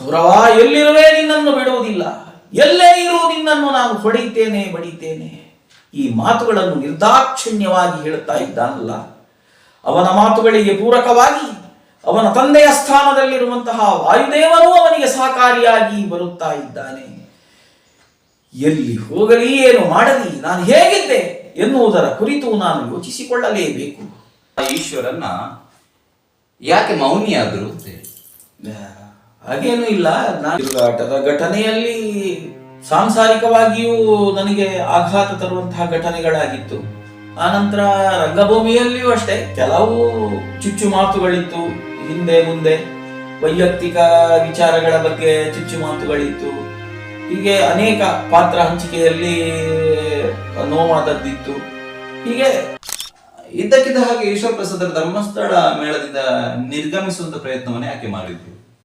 ಕೌರವ ಎಲ್ಲಿರುವೆ ನಿನ್ನನ್ನು ಬಿಡುವುದಿಲ್ಲ. ಎಲ್ಲೇ ಇರು ನಿನ್ನನ್ನು ನಾನು ಹೊಡಿತೇನೆ ಬಡಿತೇನೆ. ಈ ಮಾತುಗಳನ್ನು ನಿರ್ದಾಕ್ಷಿಣ್ಯವಾಗಿ ಹೇಳುತ್ತಾ ಇದ್ದಾನಲ್ಲ. ಅವನ ಮಾತುಗಳಿಗೆ ಪೂರಕವಾಗಿ ಅವನ ತಂದೆಯ ಸ್ಥಾನದಲ್ಲಿರುವಂತಹ ವಾಯುದೇವನೂ ಅವನಿಗೆ ಸಹಕಾರಿಯಾಗಿ ಬರುತ್ತಾ ಇದ್ದಾನೆ. ಎಲ್ಲಿ ಹೋಗಲಿ ಏನು ಮಾಡಲಿ ನಾನು ಹೇಗಿದ್ದೆ ಎನ್ನುವುದರ ಕುರಿತು ನಾನು ಯೋಚಿಸಿಕೊಳ್ಳಲೇಬೇಕು. ಆ ಈಶ್ವರನ್ನ ಯಾಕೆ ಮೌನಿಯಾದರೂ. ಹಾಗೇನೂ ಇಲ್ಲ. ನಾನು ಘಟನೆಯಲ್ಲಿ ಸಾಂಸಾರಿಕವಾಗಿಯೂ ನನಗೆ ಆಘಾತ ತರುವಂತಹ ಘಟನೆಗಳಾಗಿತ್ತು. ಆನಂತರ ರಂಗಭೂಮಿಯಲ್ಲಿಯೂ ಅಷ್ಟೇ ಕೆಲವು ಚುಚ್ಚು ಮಾತುಗಳಿತ್ತು. ಹಿಂದೆ ಮುಂದೆ ವೈಯಕ್ತಿಕ ವಿಚಾರಗಳ ಬಗ್ಗೆ ಚುಚ್ಚು ಮಾತುಗಳಿತ್ತು. ಹೀಗೆ ಅನೇಕ ಪಾತ್ರ ಹಂಚಿಕೆಯಲ್ಲಿ ನೋವಾದದ್ದಿತ್ತು. ಹೀಗೆ ಇದ್ದಕ್ಕಿದ್ದ ಹಾಗೆ ಈಶ್ವರ ಪ್ರಸಾದರ ಧರ್ಮಸ್ಥಳ ಮೇಳದಿಂದ ನಿರ್ಗಮಿಸುವಂತ ಪ್ರಯತ್ನವನ್ನೇ ಆಕೆ ಮಾಡಿದ್ರು